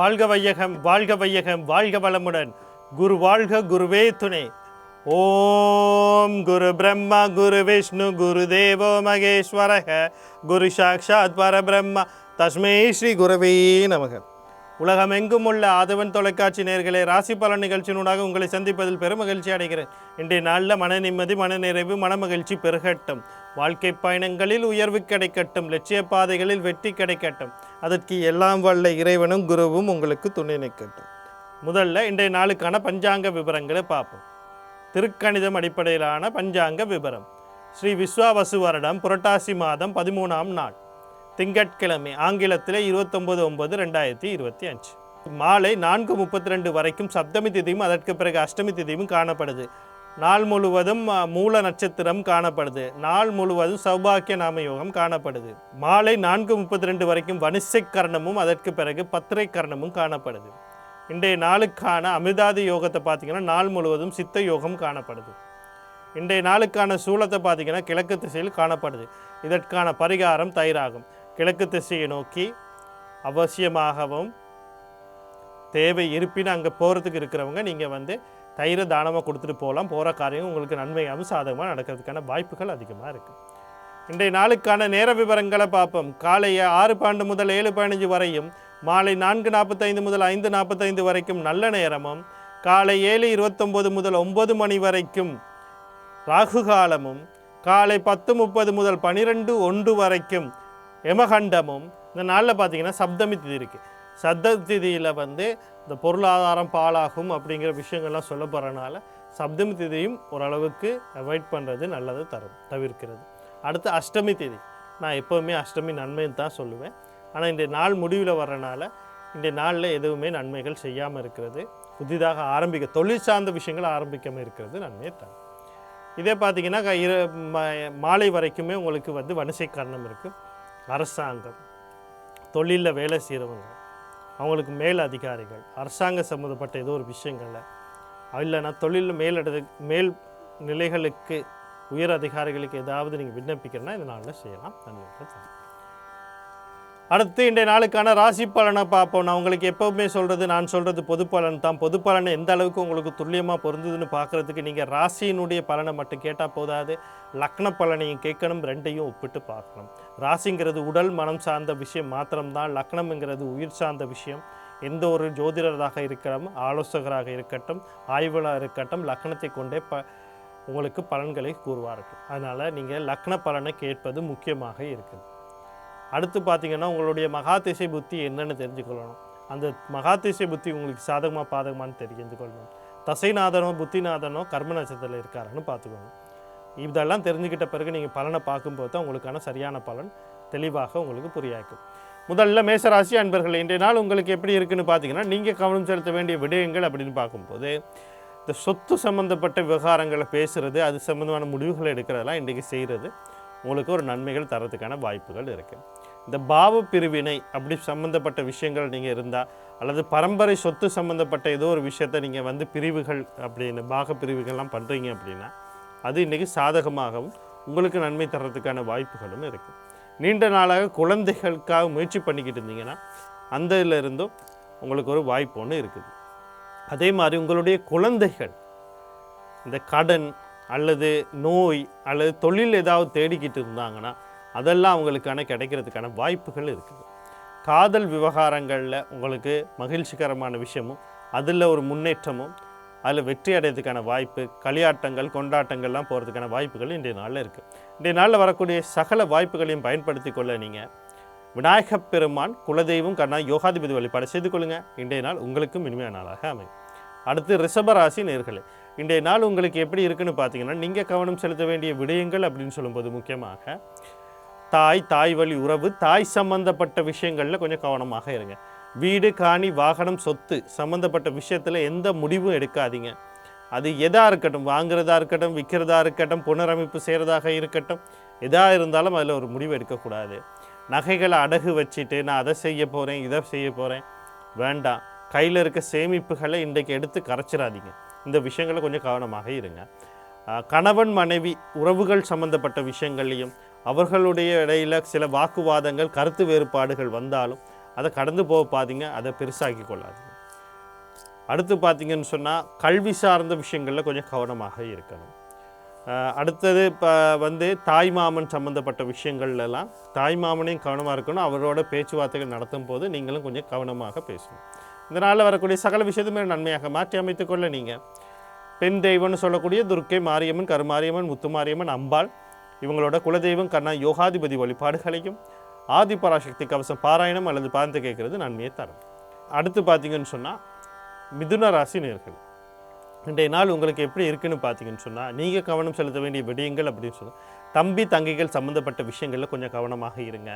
வாழ்க வையகம் வாழ்க வையகம் வாழ்க வளமுடன். குரு வாழ்க குருவே துணை. ஓம் குரு பிரம்மா குரு விஷ்ணு குரு தேவோ மகேஸ்வரக. குரு சாட்சாத் பரபிரம்மா. தஸ்மே ஸ்ரீ குருவே நமக. உலகமெங்கும் உள்ள ஆதவன் தொலைக்காட்சி நேர்களை ராசி பலன் நிகழ்ச்சியினூடாக உங்களை சந்திப்பதில் பெரும் மகிழ்ச்சி அடைகிறேன். இன்றைய நாளில் மன நிம்மதி மன நிறைவு மன மகிழ்ச்சி பெருகட்டும். வாழ்க்கை பயணங்களில் உயர்வு கிடைக்கட்டும் லட்சிய பாதைகளில் வெற்றி கிடைக்கட்டும். அதற்கு எல்லாம் வல்ல இறைவனும் குருவும் உங்களுக்கு துணை நிற்கட்டும். முதல்ல இன்றைய நாளுக்கான பஞ்சாங்க விவரங்களை பார்ப்போம். திருக்கணிதம் அடிப்படையிலான பஞ்சாங்க விவரம் ஸ்ரீ விஸ்வாவசு வருடம் புரட்டாசி மாதம் பதிமூணாம் நாள். திங்கட்கிழமை ஆங்கிலத்தில் இருபத்தொம்பது ஒன்பது ரெண்டாயிரத்தி இருபத்தி அஞ்சு. மாலை நான்கு முப்பத்தி ரெண்டு வரைக்கும் சப்தமி திதியும் அதற்கு பிறகு அஷ்டமி திதியும் காணப்படுது. நாள் முழுவதும் மூல நட்சத்திரம் காணப்படுது. நாள் முழுவதும் சௌபாக்கிய நாம யோகம் காணப்படுது. மாலை நான்கு முப்பத்தி ரெண்டு வரைக்கும் வனிசை கரணமும் அதற்கு பிறகு பத்திரை கரணமும் காணப்படுது. இன்றைய நாளுக்கான அமிர்தாதி யோகத்தை பார்த்தீங்கன்னா நாள் முழுவதும் சித்த யோகம் காணப்படுது. இன்றைய நாளுக்கான சூழத்தை பார்த்தீங்கன்னா கிழக்கு திசையில் காணப்படுது. இதற்கான பரிகாரம் தயிராகும். கிழக்கு திசையை நோக்கி அவசியமாகவும் தேவை இருப்பினும் அங்கே போகிறதுக்கு இருக்கிறவங்க நீங்கள் வந்து தயிரை தானமாக கொடுத்துட்டு போகலாம் போகிற காரியம் உங்களுக்கு நன்மையாகவும் சாதகமாக நடக்கிறதுக்கான வாய்ப்புகள் அதிகமாக இருக்குது இன்றைய நாளுக்கான நேர விவரங்களை பார்ப்போம். காலை ஆறு பாண்டு முதல் ஏழு பதினஞ்சு வரையும் மாலை நான்கு நாற்பத்தைந்து முதல் ஐந்து நாற்பத்தைந்து வரைக்கும் நல்ல நேரமும் காலை ஏழு இருபத்தொம்போது முதல் ஒன்பது மணி வரைக்கும் ராகு காலமும் காலை பத்து முப்பது முதல் பனிரெண்டு ஒன்று வரைக்கும் எமகண்டமும் இந்த நாளில் பார்த்தீங்கன்னா சப்தமி திதி இருக்குது சப்த திதியில் வந்து இந்த பொருளாதாரம் பாழாகும் அப்படிங்கிற விஷயங்கள்லாம் சொல்ல போகிறனால சப்தமி திதியும் ஓரளவுக்கு அவாய்ட் பண்ணுறது நல்லது தரும் தவிர்க்கிறது. அடுத்து அஷ்டமி திதி. நான் எப்போவுமே அஷ்டமி நன்மைன்னு தான் சொல்லுவேன். ஆனால் இந்த நாள் முடிவில் வர்றனால இந்த நாளில் எதுவுமே நன்மைகள் செய்யாமல் இருக்கிறது. புதிதாக ஆரம்பிக்க தொழில் சார்ந்த விஷயங்கள் ஆரம்பிக்காமல் இருக்கிறது நன்மையை தரும். இதே பார்த்தீங்கன்னா க- மாலை வரைக்குமே உங்களுக்கு வந்து வனசை காரணம் இருக்குது அரசாங்கம் தொழிலில் வேலை செய்கிறவங்க அவங்களுக்கு மேல் அதிகாரிகள் அரசாங்க சம்மந்தப்பட்ட ஏதோ ஒரு விஷயங்களில். இல்லைன்னா தொழிலில் மேலிட மேல் நிலைகளுக்கு உயர் அதிகாரிகளுக்கு ஏதாவது நீங்கள் விண்ணப்பிக்கிறேன்னா இதனால் செய்யலாம். நன்மைகள் தரும் அடுத்து இன்றைய நாளுக்கான ராசி பலனை பார்ப்போம். நான் உங்களுக்கு எப்போவுமே சொல்கிறது நான் சொல்கிறது பொது பலன் தான். பொது பலன் எந்த அளவுக்கு உங்களுக்கு துல்லியமாக பொருந்துதுன்னு பார்க்குறதுக்கு நீங்கள் ராசியினுடைய பலனை மட்டும் கேட்டால் போதாது. லக்ன பலனையும் கேட்கணும் ரெண்டையும் ஒப்பிட்டு பார்க்கணும். ராசிங்கிறது உடல் மனம் சார்ந்த விஷயம் மாத்திரம்தான். லக்னம்ங்கிறது உயிர் சார்ந்த விஷயம். எந்த ஒரு ஜோதிடராக இருக்கட்டும் ஆலோசகராக இருக்கட்டும் ஆய்வாளர் இருக்கட்டும் லக்னத்தை கொண்டே ப உங்களுக்கு பலன்களை கூறுவார்கள். அதனால் நீங்கள் லக்ன பலனை கேட்பது முக்கியமாக இருக்குது. அடுத்து பார்த்திங்கன்னா உங்களுடைய மகாதிசை புத்தி என்னென்னு தெரிஞ்சுக்கொள்ளணும். அந்த மகாதிசை புத்தி உங்களுக்கு சாதகமாக பாதகமானு தெரிஞ்சு கொள்ளணும் தசைநாதனோ புத்திநாதனோ கர்ம நட்சத்திரத்தில் இருக்காருன்னு பார்த்துக்கணும் இதெல்லாம் தெரிஞ்சுக்கிட்ட பிறகு நீங்கள் பலனை பார்க்கும்போது தான் உங்களுக்கான சரியான பலன் தெளிவாக உங்களுக்கு புரியாக்கும் முதல்ல மேசராசி அன்பர்கள் இன்றைய நாள் உங்களுக்கு எப்படி இருக்குன்னு பார்த்தீங்கன்னா நீங்கள் கவனம் செலுத்த வேண்டிய விடயங்கள் அப்படின்னு பார்க்கும்போது இந்த சொத்து சம்மந்தப்பட்ட விவகாரங்களை பேசுகிறது அது சம்மந்தமான முடிவுகளை எடுக்கிறதெல்லாம் இன்றைக்கி செய்கிறது உங்களுக்கு ஒரு நன்மைகள் தரத்துக்கான வாய்ப்புகள் இருக்குது இந்த பாவ பிரிவினை அப்படி சம்மந்தப்பட்ட விஷயங்கள் நீங்கள் இருந்தால் அல்லது பரம்பரை சொத்து சம்மந்தப்பட்ட ஏதோ ஒரு விஷயத்தை நீங்கள் வந்து பிரிவுகள் அப்படின்னு பாக பிரிவுகள்லாம் பண்ணுறீங்க அப்படின்னா அது இன்றைக்கி சாதகமாகவும் உங்களுக்கு நன்மை தர்றதுக்கான வாய்ப்புகளும் இருக்குது நீண்ட நாளாக குழந்தைகளுக்காக முயற்சி பண்ணிக்கிட்டு இருந்தீங்கன்னா அந்த இதுல இருந்தும் உங்களுக்கு ஒரு வாய்ப்பு ஒன்று இருக்குது. அதே மாதிரி உங்களுடைய குழந்தைகள் இந்த கடன் அல்லது நோய் அல்லது தொழில் ஏதாவது தேடிக்கிட்டு இருந்தாங்கன்னா அதெல்லாம் அவங்களுக்கான கிடைக்கிறதுக்கான வாய்ப்புகள் இருக்குது. காதல் விவகாரங்களில் உங்களுக்கு மகிழ்ச்சிகரமான விஷயமும் அதில் ஒரு முன்னேற்றமும் அதில் வெற்றி அடையிறதுக்கான வாய்ப்பு களியாட்டங்கள் கொண்டாட்டங்கள்லாம் போகிறதுக்கான வாய்ப்புகள் இன்றைய நாளில் இருக்குது இன்றைய நாளில் வரக்கூடிய சகல வாய்ப்புகளையும் பயன்படுத்தி கொள்ள நீங்கள் விநாயகப் பெருமான் குலதெய்வம் கண்ணா யோகாதிபதி வழிபாடு செய்து கொள்ளுங்கள் இன்றைய நாள் உங்களுக்கும் இனிமையான நாளாக அமையும். அடுத்து ரிஷபராசி நேர்களே இன்றைய நாள் உங்களுக்கு எப்படி இருக்குன்னு பார்த்தீங்கன்னா நீங்கள் கவனம் செலுத்த வேண்டிய விடயங்கள் அப்படின்னு சொல்லும்போது முக்கியமாக தாய் தாய் வழி உறவு தாய் சம்பந்தப்பட்ட விஷயங்களில் கொஞ்சம் கவனமாக இருங்க. வீடு காணி வாகனம் சொத்து சம்பந்தப்பட்ட விஷயத்தில் எந்த முடிவும் எடுக்காதீங்க. அது எதாக இருக்கட்டும் வாங்குறதா இருக்கட்டும் விற்கிறதா இருக்கட்டும் புனரமைப்பு செய்கிறதாக இருக்கட்டும் எதாக இருந்தாலும் அதில் ஒரு முடிவு எடுக்கக்கூடாது. நகைகளை அடகு வச்சுட்டு நான் அதை செய்ய போகிறேன் இதை செய்ய போகிறேன் வேண்டாம். கையில் இருக்க சேமிப்புகளை இன்றைக்கு எடுத்து கரைச்சிடாதீங்க. இந்த விஷயங்களை கொஞ்சம் கவனமாக இருங்க. கணவன் மனைவி உறவுகள் சம்மந்தப்பட்ட விஷயங்கள்லையும் அவர்களுடைய இடையில சில வாக்குவாதங்கள் கருத்து வேறுபாடுகள் வந்தாலும் அதை கடந்து போக பார்த்தீங்க அதை பெருசாக்கி கொள்ளாதீங்க. அடுத்து பார்த்தீங்கன்னு சொன்னால் கல்வி சார்ந்த விஷயங்களில் கொஞ்சம் கவனமாக இருக்கணும். அடுத்தது இப்போ வந்து தாய் மாமன் சம்மந்தப்பட்ட விஷயங்கள்லாம் தாய் மாமனையும் கவனமாக இருக்கணும். அவரோட பேச்சுவார்த்தைகள் நடத்தும் போது நீங்களும் கொஞ்சம் கவனமாக பேசணும். இதனால் வரக்கூடிய சகல விஷயத்துமே நன்மையாக மாற்றி அமைத்துக்கொள்ள நீங்கள் பெண் தெய்வம்னு சொல்லக்கூடிய துர்க்கை மாரியம்மன் கருமாரியம்மன் முத்துமாரியம்மன் அம்பாள் இவங்களோட குலதெய்வம் கண்ணா யோகாதிபதி வழிபாடுகளையும் ஆதிபராசக்தி கவசம் பாராயணம் அல்லது பார்த்து கேட்கறது நன்மையை தரும். அடுத்து பார்த்தீங்கன்னு சொன்னால் மிதுன ராசி நேர்கள். இன்றைய நாள் உங்களுக்கு எப்படி இருக்குன்னு பார்த்தீங்கன்னு சொன்னால் நீங்கள் கவனம் செலுத்த வேண்டிய விடயங்கள் அப்படின்னு சொன்னால் தம்பி தங்கைகள் சம்மந்தப்பட்ட விஷயங்களில் கொஞ்சம் கவனமாக இருங்க.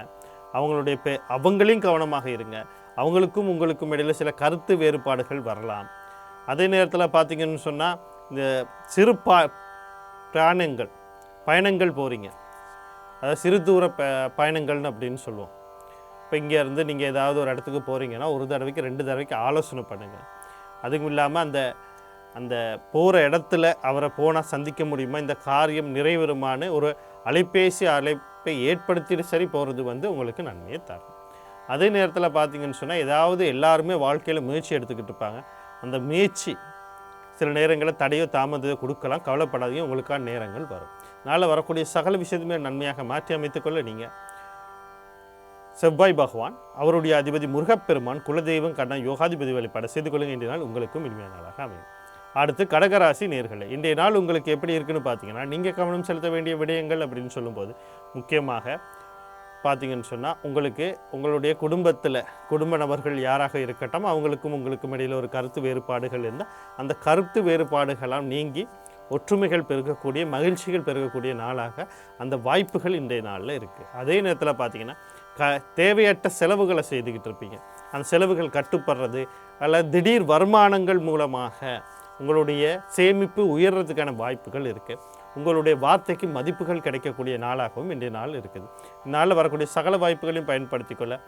அவங்களுடைய பே அவங்களையும் கவனமாக இருங்க. அவங்களுக்கும் உங்களுக்கும் இடையில் சில கருத்து வேறுபாடுகள் வரலாம். அதே நேரத்தில் பார்த்தீங்கன்னு சொன்னால் இந்த சிறு பா பிராணங்கள் பயணங்கள் போகிறீங்க அதாவது சிறு தூர ப பயணங்கள்னு அப்படின்னு சொல்லுவோம். இப்போ இங்கேருந்து நீங்கள் ஏதாவது ஒரு இடத்துக்கு போகிறீங்கன்னா ஒரு தடவைக்கு ரெண்டு தடவைக்கு ஆலோசனை பண்ணுங்கள் அதுவும் இல்லாமல் அந்த அந்த போகிற இடத்துல அவரை போனால் சந்திக்க முடியுமா இந்த காரியம் நிறைவேறுமான்னு ஒரு அலைபேசி அழைப்பை ஏற்படுத்திட்டு சரி போகிறது வந்து உங்களுக்கு நன்மையை தரும். அதே நேரத்தில் பார்த்தீங்கன்னு சொன்னால் ஏதாவது எல்லாருமே வாழ்க்கையில் முயற்சி எடுத்துக்கிட்டு இருப்பாங்க. அந்த முயற்சி சில நேரங்களில் தடையோ தாமதத்தையோ கொடுக்கலாம். கவலைப்படாதீங்க. உங்களுக்கான நேரங்கள் வரும். நாளில் வரக்கூடிய சகல விஷயத்துமே நன்மையாக மாற்றி அமைத்துக்கொள்ள நீங்கள் செவ்வாய் பகவான் அவருடைய அதிபதி முருகப்பெருமான் குலதெய்வம் கண்ணா யோகாதிபதி வழிபாடு செய்து கொள்ளுங்க இன்றைய நாள் உங்களுக்கும் இனிமையான நாளாக அமையும். அடுத்து கடகராசி நேர்களை இன்றைய நாள் உங்களுக்கு எப்படி இருக்குன்னு பார்த்தீங்கன்னா நீங்கள் கவனம் செலுத்த வேண்டிய விடயங்கள் அப்படின்னு சொல்லும்போது முக்கியமாக பார்த்தீங்கன்னு சொன்னால் உங்களுக்கு உங்களுடைய குடும்பத்தில் குடும்ப நபர்கள் யாராக இருக்கட்டும் அவங்களுக்கும் உங்களுக்கும் இடையில் ஒரு கருத்து வேறுபாடுகள் இருந்தால் அந்த கருத்து வேறுபாடுகளாம் நீங்கி ஒற்றுமைகள் பெருகக்கூடிய மகிழ்ச்சிகள் பெருகக்கூடிய நாளாக அந்த வாய்ப்புகள் இன்றைய நாளில் இருக்குது அதே நேரத்தில் பார்த்தீங்கன்னா க தேவையற்ற செலவுகளை செய்துக்கிட்டு இருப்பீங்க. அந்த செலவுகள் கட்டுப்படுறது அல்லது திடீர் வருமானங்கள் மூலமாக உங்களுடைய சேமிப்பு உயர்றதுக்கான வாய்ப்புகள் இருக்குது உங்களுடைய வார்த்தைக்கு மதிப்புகள் கிடைக்கக்கூடிய நாளாகவும் இன்றைய நாள் இருக்குது. இந்நாளில் வரக்கூடிய சகல வாய்ப்புகளையும் பயன்படுத்திக் கொள்ள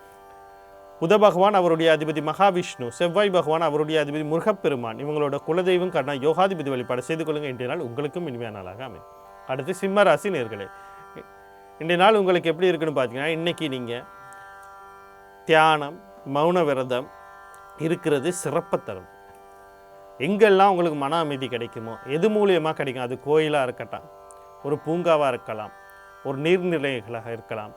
புத பகவான் அவருடைய அதிபதி மகாவிஷ்ணு செவ்வாய் பகவான் அவருடைய அதிபதி முருகப்பெருமான் இவங்களோட குலதெய்வம் கண்ணா யோகாதிபதி வழிபாடு செய்து கொள்ளுங்கள் இன்றைய நாள் உங்களுக்கும் இனிமையான நாளாக அமையும். அடுத்து சிம்ம ராசி நேர்களே இன்றைய நாள் உங்களுக்கு எப்படி இருக்குன்னு பார்த்தீங்கன்னா இன்றைக்கி நீங்கள் தியானம் மௌன விரதம் இருக்கிறது சிறப்பை தரும். எங்கெல்லாம் உங்களுக்கு மன அமைதி கிடைக்குமோ எது மூலியமாக கிடைக்கும்? அது கோயிலாக இருக்கட்டும் ஒரு பூங்காவாக இருக்கலாம் ஒரு நீர்நிலைகளாக இருக்கலாம்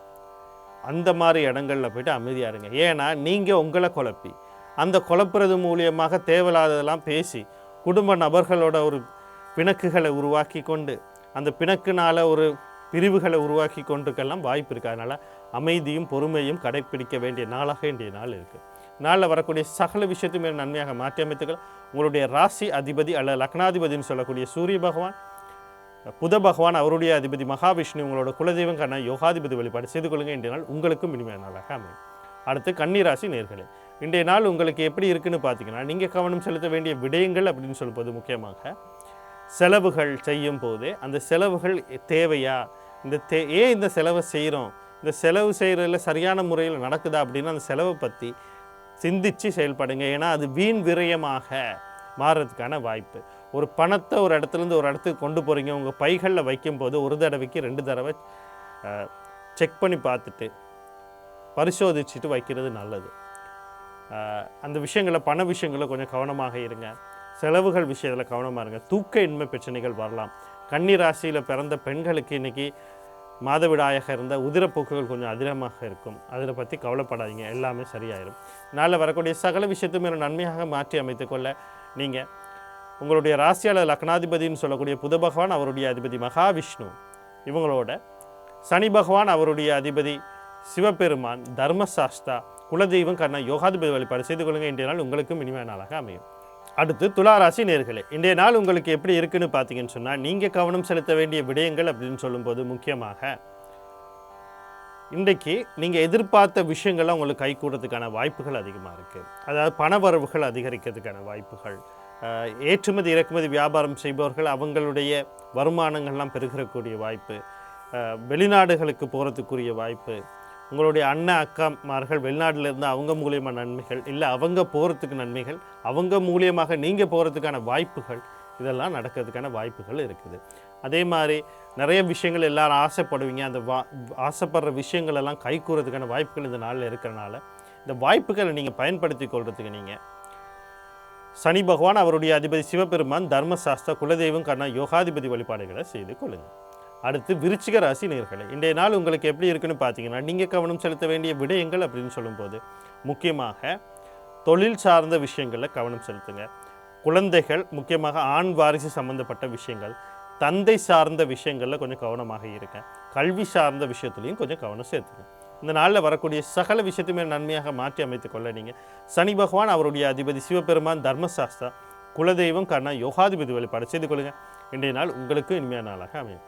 அந்த மாதிரி இடங்களில் போய்ட்டு அமைதியாக இருங்க. ஏன்னா நீங்கள் உங்களை குழப்பி அந்த குழப்புறது மூலியமாக தேவையில்லாததெல்லாம் பேசி குடும்ப நபர்களோட ஒரு பிணக்குகளை உருவாக்கி கொண்டு அந்த பிணக்குனால் ஒரு பிரிவுகளை உருவாக்கி கொண்டுக்கெல்லாம் வாய்ப்பு இருக்குது அதனால் அமைதியும் பொறுமையும் கடைப்பிடிக்க வேண்டிய நாளாக இன்றைய நாள் இருக்குது நாளில் வரக்கூடிய சகல விஷயத்தையும் நன்மையாக மாற்றி அமைத்துக்கள் உங்களுடைய ராசி அதிபதி அல்ல லக்னாதிபதினு சொல்லக்கூடிய சூரிய பகவான் புத பகவான் அவருடைய அதிபதி மகாவிஷ்ணு உங்களோட குலதெய்வம் யோகாதிபதி வழிபாடு செய்து கொள்ளுங்க. இன்றைய நாள் உங்களுக்கும் இனிமையான நாளாக அமையும். அடுத்து கன்னிராசி நேர்களே இன்றைய நாள் உங்களுக்கு எப்படி இருக்குன்னு பார்த்தீங்கன்னா நீங்கள் கவனம் செலுத்த வேண்டிய விடயங்கள் அப்படின்னு சொல்லும்போது முக்கியமாக செலவுகள் செய்யும் போது அந்த செலவுகள் தேவையா? இந்த தே ஏன் இந்த செலவை செய்கிறோம் இந்த செலவு செய்கிறதுல சரியான முறையில் நடக்குதா அப்படின்னா அந்த செலவை பற்றி சிந்திச்சு செயல்படுங்க. ஏன்னா அது வீண் விரயமாக மாறுறதுக்கான வாய்ப்பு. ஒரு பணத்தை ஒரு இடத்துலேருந்து ஒரு இடத்துக்கு கொண்டு போகிறீங்க. உங்கள் பைகளில் வைக்கும்போது ஒரு தடவைக்கு ரெண்டு தடவை செக் பண்ணி பார்த்துட்டு பரிசோதிச்சுட்டு வைக்கிறது நல்லது. அந்த விஷயங்களை பண விஷயங்களை கொஞ்சம் கவனமாக இருங்க. செலவுகள் விஷயத்தில் கவனமாக இருங்க. தூக்க இன்மை பிரச்சனைகள் வரலாம். கன்னி ராசியில் பிறந்த பெண்களுக்கு இன்றைக்கி மாதவிடாயாக இருந்த உதிரப்போக்குகள் கொஞ்சம் அதிகமாக இருக்கும். அதில் பற்றி கவலைப்படாதீங்க. எல்லாமே சரியாயிடும் நாளில் வரக்கூடிய சகல விஷயத்தையும் நன்மையாக மாற்றி அமைத்துக்கொள்ள நீங்கள் உங்களுடைய ராசியாளர் லக்னாதிபதினு சொல்லக்கூடிய புத பகவான் அவருடைய அதிபதி மகாவிஷ்ணு. இவங்களோட சனி பகவான் அவருடைய அதிபதி சிவபெருமான் தர்மசாஸ்தா குலதெய்வம் கண்ணா யோகாதிபதி வழிபாடு செய்து கொள்ளுங்க. இன்றைய நாள் உங்களுக்கும் இனிமையான நாளாக அமையும். அடுத்து துளாராசி நேர்களே இன்றைய நாள் உங்களுக்கு எப்படி இருக்குன்னு பார்த்தீங்கன்னு சொன்னால் நீங்கள் கவனம் செலுத்த வேண்டிய விடயங்கள் அப்படின்னு சொல்லும்போது முக்கியமாக இன்றைக்கு நீங்கள் எதிர்பார்த்த விஷயங்கள்லாம் உங்களுக்கு கை கூடுறதுக்கான வாய்ப்புகள் அதிகமாக இருக்குது அதாவது பண வரவுகள் அதிகரிக்கிறதுக்கான வாய்ப்புகள் ஏற்றுமதி இறக்குமதி வியாபாரம் செய்பவர்கள் அவங்களுடைய வருமானங்கள்லாம் பெருகிறக்கூடிய வாய்ப்பு வெளிநாடுகளுக்கு போகிறதுக்குரிய வாய்ப்பு உங்களுடைய அண்ணன் அக்காமார்கள் வெளிநாட்டில் இருந்து அவங்க மூலியமாக நன்மைகள் இல்லை அவங்க போகிறதுக்கு நன்மைகள் அவங்க மூலியமாக நீங்கள் போகிறதுக்கான வாய்ப்புகள் இதெல்லாம் நடக்கிறதுக்கான வாய்ப்புகள் இருக்குது. அதே மாதிரி நிறைய விஷயங்கள் எல்லாரும் ஆசைப்படுவீங்க அந்த வா ஆசைப்படுற விஷயங்கள் எல்லாம் கைகூறதுக்கான வாய்ப்புகள் இந்த நாளில் இருக்கிறனால இந்த வாய்ப்புகளை நீங்கள் பயன்படுத்தி கொள்றதுக்கு நீங்கள் சனி பகவான் அவருடைய அதிபதி சிவபெருமான் தர்மசாஸ்திர குலதெய்வம் கண்ணா யோகாதிபதி வழிபாடுகளை செய்து கொள்ளுங்கள் அடுத்து விருச்சிக ராசி நேர்களை இன்றைய நாள் உங்களுக்கு எப்படி இருக்குன்னு பார்த்தீங்கன்னா நீங்கள் கவனம் செலுத்த வேண்டிய விடயங்கள் அப்படின்னு சொல்லும்போது முக்கியமாக தொழில் சார்ந்த விஷயங்களில் கவனம் செலுத்துங்க. குழந்தைகள் முக்கியமாக ஆண் வாரிசு சம்பந்தப்பட்ட விஷயங்கள் தந்தை சார்ந்த விஷயங்களில் கொஞ்சம் கவனமாக இருங்க. கல்வி சார்ந்த விஷயத்துலையும் கொஞ்சம் கவனம் செலுத்துங்க. இந்த நாளில் வரக்கூடிய சகல விஷயத்தையுமே நன்மையாக மாற்றி அமைத்துக் கொள்ள நீங்கள் சனி பகவான் அவருடைய அதிபதி சிவபெருமான் தர்மசாஸ்திரா குலதெய்வம் கண்ணா யோகாதிபதி வழிபாடு செய்து கொள்ளுங்க. இன்றைய நாள் உங்களுக்கு இனிமையான நாளாக அமையும்.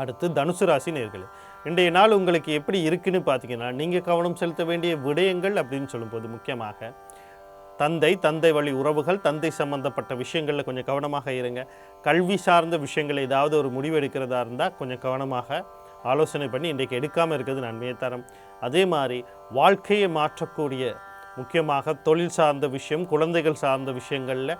அடுத்து தனுசு ராசி நேர்களே இன்றைய நாள் உங்களுக்கு எப்படி இருக்குன்னு பார்த்தீங்கன்னா நீங்கள் கவனம் செலுத்த வேண்டிய விடயங்கள் அப்படின்னு சொல்லும்போது முக்கியமாக தந்தை தந்தை வழி உறவுகள் தந்தை சம்பந்தப்பட்ட விஷயங்களில் கொஞ்சம் கவனமாக இருங்க. கல்வி சார்ந்த விஷயங்கள் ஏதாவது ஒரு முடிவு எடுக்கிறதா இருந்தால் கொஞ்சம் கவனமாக ஆலோசனை பண்ணி இன்றைக்கு எடுக்காமல் இருக்கிறது நன்மையை தரும். அதே மாதிரி வாழ்க்கையை மாற்றக்கூடிய முக்கியமாக தொழில் சார்ந்த விஷயம் குழந்தைகள் சார்ந்த விஷயங்களில்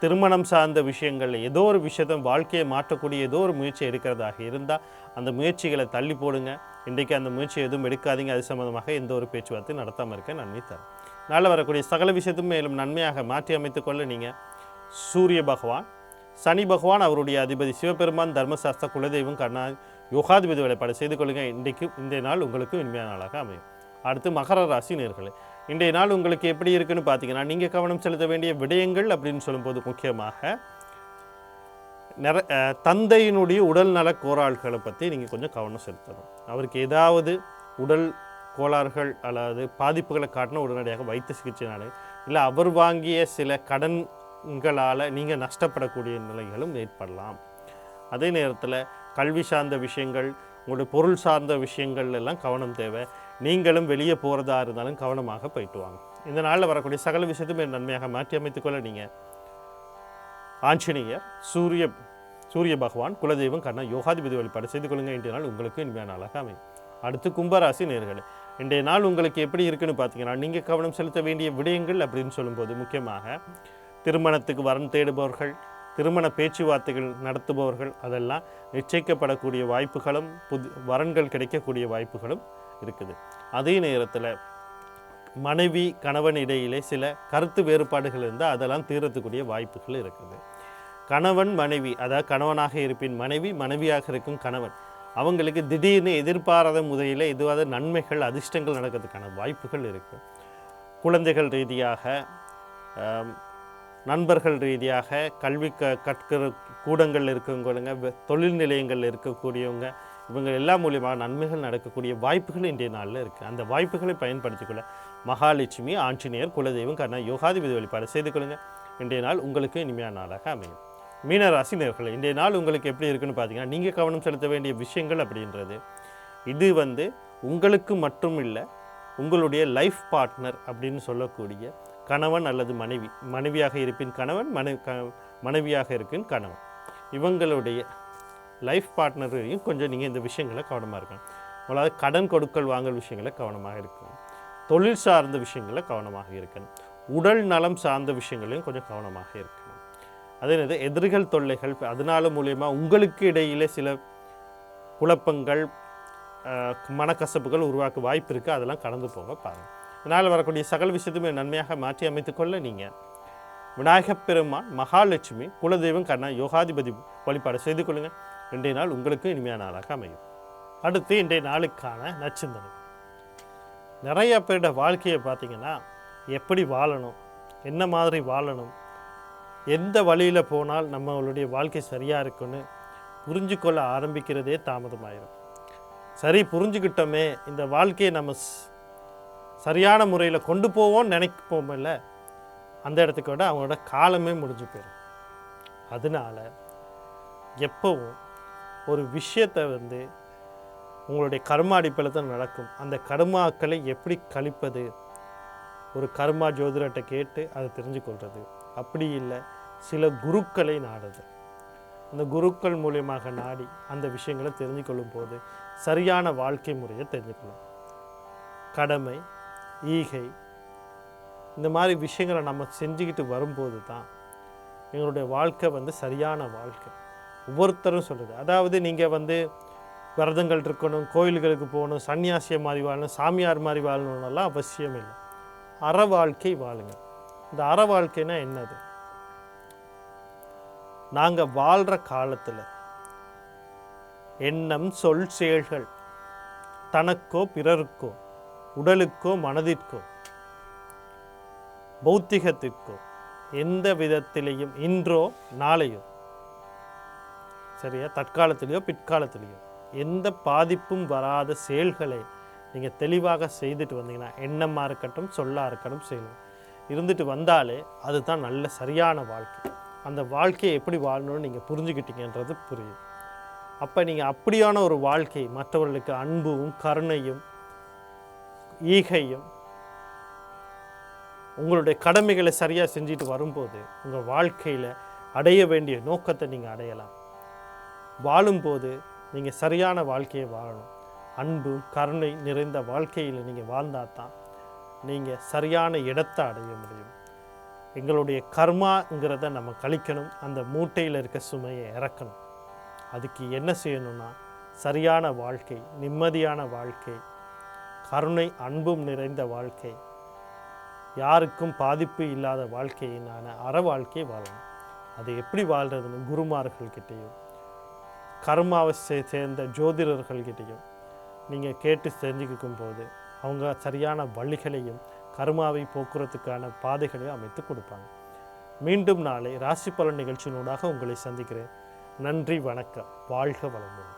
திருமணம் சார்ந்த விஷயங்களில் ஏதோ ஒரு விஷயத்தை வாழ்க்கையை மாற்றக்கூடிய ஏதோ ஒரு முயற்சி எடுக்கிறதாக இருந்தால் அந்த முயற்சிகளை தள்ளி போடுங்க. இன்றைக்கு அந்த முயற்சி எதுவும் எடுக்காதீங்க. அது சம்மந்தமாக எந்த ஒரு பேச்சுவார்த்தை நடத்தாமல் இருக்க நன்மை தரும். நாளில் வரக்கூடிய சகல விஷயத்தையும் மேலும் நன்மையாக மாற்றி அமைத்துக்கொள்ள நீங்கள் சூரிய பகவான் சனி பகவான் அவருடைய அதிபதி சிவபெருமான் தர்மசாஸ்திர குலதெய்வம் கண்ணா யோகாதிபதி வழிபாடு செய்து கொள்ளுங்க. இன்றைக்கு இன்றைய நாள் உங்களுக்கு இனிமையான நாளாக அமையும். அடுத்து மகர ராசி நேர்களை இன்றைய நாள் உங்களுக்கு எப்படி இருக்குன்னு பார்த்தீங்கன்னா நீங்கள் கவனம் செலுத்த வேண்டிய விடயங்கள் அப்படின்னு சொல்லும்போது முக்கியமாக நிற தந்தையினுடைய உடல் நல கோளாறுகளை பற்றி நீங்கள் கொஞ்சம் கவனம் செலுத்தணும். அவருக்கு ஏதாவது உடல் கோளாறுகள் அல்லது பாதிப்புகளை காட்டின உடனடியாக வைத்த சிகிச்சைனாலே இல்லை அவர் வாங்கிய சில கடன்களால் நீங்கள் நஷ்டப்படக்கூடிய நிலைகளும் ஏற்படலாம். அதே நேரத்தில் கல்வி சார்ந்த விஷயங்கள் உங்களுடைய பொருள் சார்ந்த விஷயங்கள் எல்லாம் கவனம் தேவை. நீங்களும் வெளியே போகிறதா இருந்தாலும் கவனமாக போயிட்டு வாங்க. இந்த நாளில் வரக்கூடிய சகல விஷயத்தையும் நன்மையாக மாற்றி அமைத்துக்கொள்ள நீங்கள் ஆஞ்சநேயர் சூரிய சூரிய பகவான் குலதெய்வம் கண்ணா யோகாதிபதி வழிபாடு செய்து கொள்ளுங்க. இன்றைய நாள் உங்களுக்கு இனிமையான நாளாக அமையும். அடுத்து கும்பராசி நேர்களே இன்றைய நாள் உங்களுக்கு எப்படி இருக்குன்னு பார்த்தீங்கன்னா நீங்கள் கவனம் செலுத்த வேண்டிய விடயங்கள் அப்படின்னு சொல்லும்போது முக்கியமாக திருமணத்துக்கு வரன் தேடுபவர்கள் திருமண பேச்சுவார்த்தைகள் நடத்துபவர்கள் அதெல்லாம் நிச்சயிக்கப்படக்கூடிய வாய்ப்புகளும் புது வரன்கள் கிடைக்கக்கூடிய வாய்ப்புகளும் இருக்குது. அதே நேரத்தில் மனைவி கணவன் இடையிலே சில கருத்து வேறுபாடுகள் இருந்தால் அதெல்லாம் தீரத்துக்கூடிய வாய்ப்புகள் இருக்குது. கணவன் மனைவி அதாவது கணவனாக இருப்பின் மனைவி மனைவியாக இருக்கும் கணவன் அவங்களுக்கு திடீர்னு எதிர்பாராத முறையில் எதுவாத நன்மைகள் அதிர்ஷ்டங்கள் நடக்கிறதுக்கான வாய்ப்புகள் இருக்குது குழந்தைகள் ரீதியாக நண்பர்கள் ரீதியாக கல்வி க கற்கிற கூடங்கள் இருக்கிறவங்க தொழில் நிலையங்கள் இருக்கக்கூடியவங்க இவங்க எல்லாம் மூலியமாக நன்மைகள் நடக்கக்கூடிய வாய்ப்புகள் இன்றைய நாளில் இருக்குது அந்த வாய்ப்புகளை பயன்படுத்திக்கொள்ள மகாலட்சுமி ஆஞ்சநேயர் குலதெய்வம் கண்ணா யோகாதிபதி வழிபாடு செய்து கொள்ளுங்கள் இன்றைய நாள் உங்களுக்கு இனிமையான நாளாக அமையும். மீனராசி நேர்களை இன்றைய நாள் உங்களுக்கு எப்படி இருக்குன்னு பார்த்தீங்கன்னா நீங்கள் கவனம் செலுத்த வேண்டிய விஷயங்கள் அப்படின்றது. இது வந்து உங்களுக்கு மட்டும் இல்லை உங்களுடைய லைஃப் பார்ட்னர் அப்படின்னு சொல்லக்கூடிய கணவன் அல்லது மனைவி மனைவியாக இருப்பின் கணவன் மனை க மனைவியாக இருப்பின் கணவன். இவங்களுடைய லைஃப் பார்ட்னரையும் கொஞ்சம் நீங்கள் இந்த விஷயங்களை கவனமாக இருக்கணும். அதாவது கடன் கொடுக்கல் வாங்கல் விஷயங்களை கவனமாக இருக்கணும். தொழில் சார்ந்த விஷயங்களில் கவனமாக இருக்கணும். உடல் நலம் சார்ந்த விஷயங்களையும் கொஞ்சம் கவனமாக இருக்கணும். அதே நேரத்தில் எதிர்கள் தொல்லைகள் அதனால மூலயமா உங்களுக்கு இடையிலே சில குழப்பங்கள் மனக்கசப்புகள் உருவாக்க வாய்ப்பு இருக்குது அதெல்லாம் கடந்து போக பாருங்கள் இதனால் வரக்கூடிய சகல விஷயத்தையுமே நன்மையாக மாற்றி அமைத்துக்கொள்ள நீங்கள் விநாயகப் பெருமான் மகாலட்சுமி குலதெய்வம் கண்ணா யோகாதிபதி வழிபாடு செய்து கொள்ளுங்கள் இன்றைய நாள் உங்களுக்கு இனிமையான நாளாக அமையும். அடுத்து இன்றைய நாளுக்கான நச்சிந்தனை நிறைய பேரோட வாழ்க்கையை பார்த்தீங்கன்னா எப்படி வாழணும் என்ன மாதிரி வாழணும் எந்த வழியில் போனால் நம்மளுடைய வாழ்க்கை சரியாக இருக்குன்னு புரிஞ்சுக்கொள்ள ஆரம்பிக்கிறதே தாமதமாயிடும் சரி புரிஞ்சுக்கிட்டோமே இந்த வாழ்க்கையை நம்ம சரியான முறையில் கொண்டு போவோம்னு நினைப்போமில்ல அந்த இடத்துக்கு விட அவங்களோட காலமே முடிஞ்சு போயிடும் அதனால எப்பவும் ஒரு விஷயத்தை வந்து உங்களுடைய கர்மா அடிப்பில் தான் நடக்கும். அந்த கர்மாக்களை எப்படி கழிப்பது? ஒரு கர்மா ஜோதிடத்தை கேட்டு அதை தெரிஞ்சு கொள்வது அப்படி இல்லை சில குருக்களை நாடுது அந்த குருக்கள் மூலியமாக நாடி அந்த விஷயங்களை தெரிஞ்சு கொள்ளும் போது சரியான வாழ்க்கை முறையை தெரிஞ்சுக்கணும். கடமை ஈகை. இந்த மாதிரி விஷயங்களை நம்ம செஞ்சுக்கிட்டு வரும்போது தான் எங்களுடைய வாழ்க்கை வந்து சரியான வாழ்க்கை. ஒவ்வொருத்தரும் சொல்லுது. அதாவது நீங்கள் வந்து விரதங்கள் இருக்கணும் கோயில்களுக்கு போகணும் சன்னியாசியை மாதிரி வாழணும் சாமியார் மாதிரி வாழணும்னெல்லாம் அவசியம் இல்லை. அற வாழ்க்கை வாழுங்க. இந்த அற வாழ்க்கைனா என்னது? நாங்கள் வாழ்கிற காலத்தில் எண்ணம் சொல் செயல்கள் தனக்கோ பிறருக்கோ உடலுக்கோ மனதிற்கோ பௌத்திகத்திற்கோ எந்த விதத்திலையும் இன்றோ நாளையோ சரியா? தற்காலத்திலேயோ பிற்காலத்திலேயோ எந்த பாதிப்பும் வராத செயல்களை நீங்கள் தெளிவாக செய்துட்டு வந்தீங்கன்னா எண்ணமாக இருக்கட்டும் சொல்லாக இருக்கட்டும் செய்யணும். இருந்துட்டு வந்தாலே அதுதான் நல்ல சரியான வாழ்க்கை. அந்த வாழ்க்கையை எப்படி வாழணும்னு நீங்கள் புரிஞ்சுக்கிட்டீங்கன்றது புரியும். அப்போ நீங்கள் அப்படியான ஒரு வாழ்க்கை மற்றவர்களுக்கு அன்பும் கருணையும் ஈகையும் உங்களுடைய கடமைகளை சரியாக செஞ்சுட்டு வரும்போது உங்கள் வாழ்க்கையில் அடைய வேண்டிய நோக்கத்தை நீங்கள் அடையலாம். வாழும்போது நீங்கள் சரியான வாழ்க்கையை வாழணும். அன்பு கருணை நிறைந்த வாழ்க்கையில் நீங்கள் வாழ்ந்தால் தான் நீங்கள் சரியான இடத்தை அடைய முடியும். எங்களுடைய கர்மாங்கிறத நம்ம கழிக்கணும். அந்த மூட்டையில் இருக்க சுமையை இறக்கணும். அதுக்கு என்ன செய்யணும்னா சரியான வாழ்க்கை நிம்மதியான வாழ்க்கை கருணை அன்பும் நிறைந்த வாழ்க்கை. யாருக்கும் பாதிப்பு இல்லாத வாழ்க்கையினான அற வாழ்க்கை வாழணும். அது எப்படி வாழ்கிறதுன்னு குருமார்கள்கிட்டையும் கர்மாவை சே சேர்ந்த ஜோதிடர்கள்கிட்டையும் நீங்கள் கேட்டு தெரிஞ்சுக்கும் போது அவங்க சரியான வழிகளையும் கர்மாவை போக்குறதுக்கான பாதைகளையும் அமைத்து கொடுப்பாங்க. மீண்டும் நாளை ராசி பலன் நிகழ்ச்சியினூடாக உங்களை சந்திக்கிறேன். நன்றி வணக்கம். வாழ்க வளமுடன்.